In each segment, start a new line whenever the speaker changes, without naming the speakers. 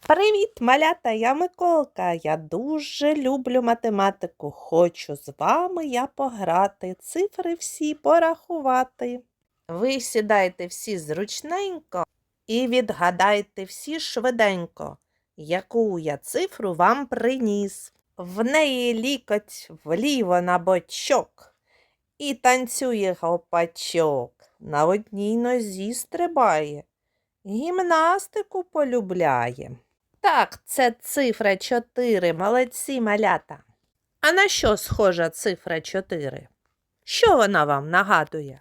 Привіт, малята, я Миколка. Я дуже люблю математику. Хочу з вами я пограти, цифри всі порахувати. Ви сідайте всі зручненько і відгадайте всі швиденько, яку я цифру вам приніс. В неї лікоть вліво на бочок і танцює гопачок. На одній нозі стрибає, гімнастику полюбляє. Так, це цифра 4, молодці малята. А на що схожа цифра 4? Що вона вам нагадує?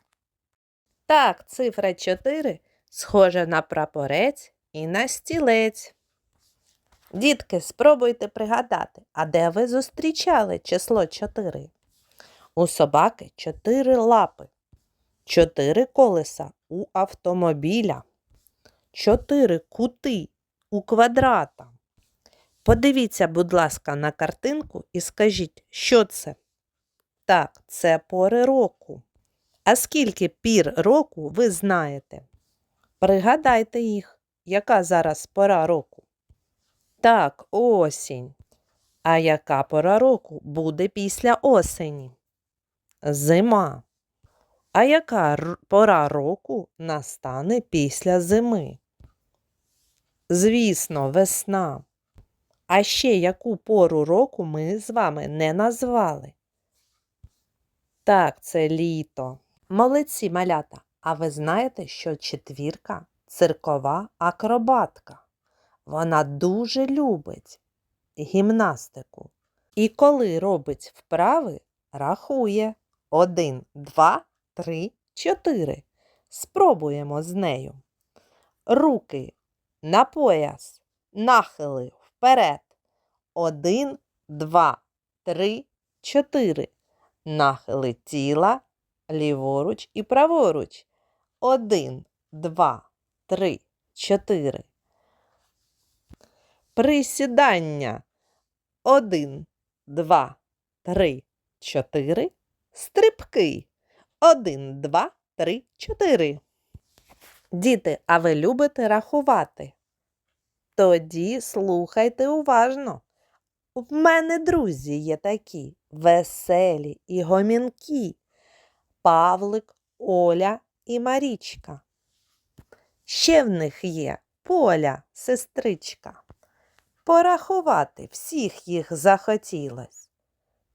Так, цифра 4 схожа на прапорець і на стілець. Дітки, спробуйте пригадати, а де ви зустрічали число 4? У собаки 4 лапи, 4 колеса у автомобіля, 4 кути у квадрата. Подивіться, будь ласка, на картинку і скажіть, що це? Так, це пори року. А скільки пір року ви знаєте? Пригадайте їх, яка зараз пора року? Так, осінь. А яка пора року буде після осені? Зима. А яка пора року настане після зими? Звісно, весна. А ще яку пору року ми з вами не назвали? Так, це літо. Молодці малята. А ви знаєте, що четвірка циркова акробатка. Вона дуже любить гімнастику. І коли робить вправи, рахує один, два, три, чотири. Спробуємо з нею. Руки на пояс, нахили вперед. Один, два, три, чотири. Нахили тіла ліворуч і праворуч. Один, два, три, чотири. Присідання. Один, два, три, чотири. Стрибки. Один, два, три, чотири. Діти, а ви любите рахувати? Тоді слухайте уважно. В мене друзі є такі веселі і гомінкі. Павлик, Оля і Марічка. Ще в них є Поля, сестричка. Порахувати всіх їх захотілось.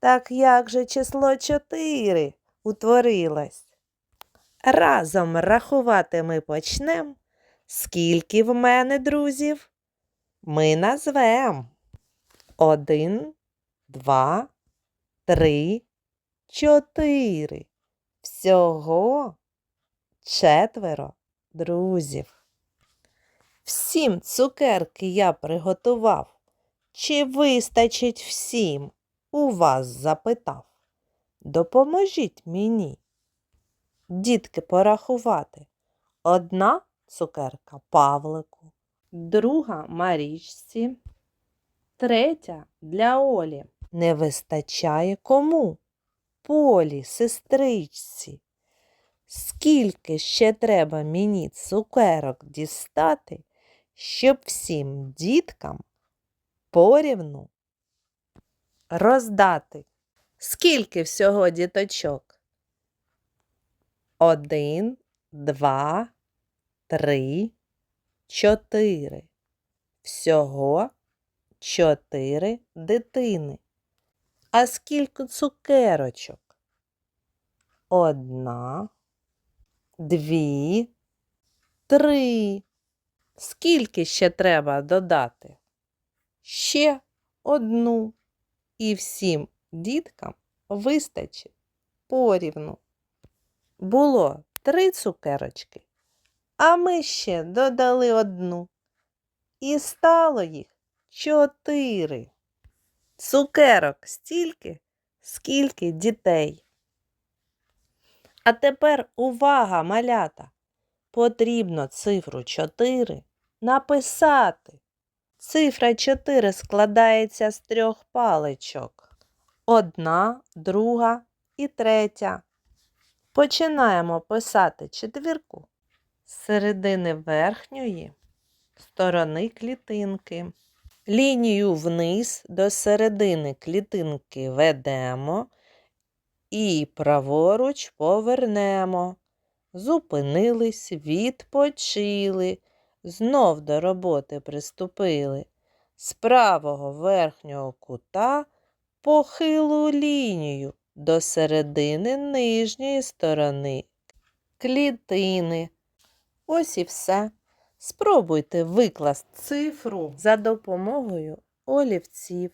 Так як же число чотири утворилось? Разом рахувати ми почнем. Скільки в мене друзів? Ми назвем. Один, два, три, чотири. Всього четверо друзів. Всім цукерки я приготував. Чи вистачить всім? У вас запитав. Допоможіть мені дітки порахувати. Одна цукерка Павлику, друга Марічці, третя для Олі. Не вистачає кому? Полі, сестричці. Скільки ще треба мені цукерок дістати, щоб всім діткам порівну роздати? Скільки всього діточок? Один, два, три, чотири. Всього чотири дитини. А скільки цукерочок? Одна, дві, три. Скільки ще треба додати? Ще одну. І всім діткам вистачить порівну було три цукерочки, а ми ще додали одну. І стало їх чотири. Цукерок стільки, скільки дітей. А тепер увага, малята! Потрібно цифру 4 написати. Цифра 4 складається з трьох паличок. Одна, друга і третя. Починаємо писати четвірку з середини верхньої сторони клітинки. Лінію вниз до середини клітинки ведемо і праворуч повернемо. Зупинились, відпочили, знов до роботи приступили. З правого верхнього кута похилу лінію до середини нижньої сторони клітини. Ось і все. Спробуйте викласти цифру за допомогою олівців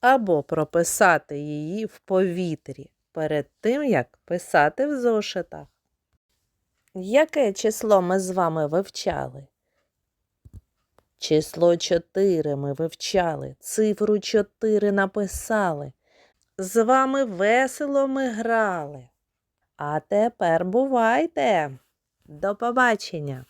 або прописати її в повітрі перед тим, як писати в зошитах. Яке число ми з вами вивчали? Число 4 ми вивчали, цифру 4 написали. З вами весело ми грали. А тепер бувайте. До побачення!